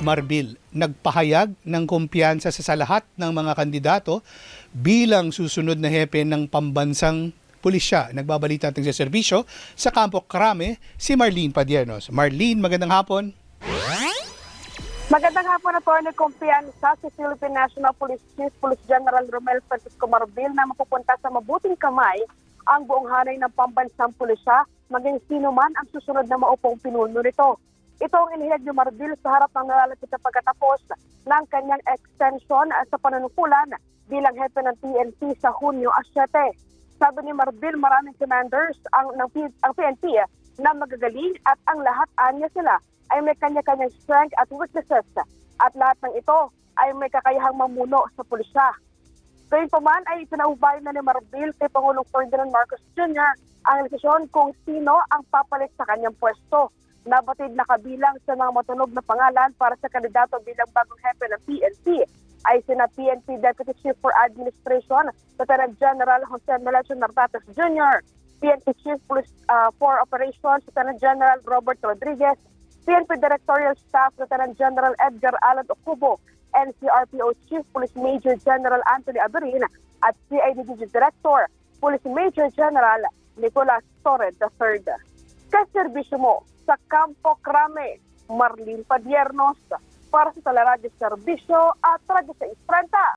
Marbil nagpahayag ng kumpiyansa sa lahat ng mga kandidato bilang susunod na hepe ng pambansang pulisya. Nagbabalita natin sa serbisyo sa Campo Crame si Marlene Padiernos. Marlene, magandang hapon. Magandang hapon na po ni kumpiyansa si Philippine National Police Chief Police General Romel Francisco Marbil na mapupunta sa mabuting kamay ang buong hanay ng pambansang pulisya maging sino man ang susunod na maupong pinuno nito. Ito ang inihayag ni Marbil sa harap ng nalalapit na pagkatapos ng kanyang extension sa panunukulan bilang hepe ng PNP sa Hunyo 7. Sabi ni Marbil, maraming commanders ang, ng, ang PNP na magagaling at ang lahat anya sila ay may kanya-kanyang strength at weaknesses at lahat ng ito ay may kakayahang mamuno sa pulisya. Gayunpaman ay pinaubay na ni Marbil kay Pangulong Ferdinand Marcos Jr. ang desisyon kung sino ang papalit sa kanyang pwesto. Nabatid na kabilang sa mga matunog na pangalan para sa kandidato bilang bagong hepe ng PNP ay sina PNP Deputy Chief for Administration, Lieutenant General Jose Melacho Nartates Jr., PNP Chief Police uh, for Operations, Lieutenant General Robert Rodriguez, PNP Directorial Staff Lieutenant General Edgar Alan Ocubo, NCRPO Chief Police Major General Anthony Aberin at CIDG Director Police Major General Nicolas Torres III. Kaserbisyo mo sa Campo Crame, Marlene Padiernos para sa Talaradio Serbisyo at Radyo 630.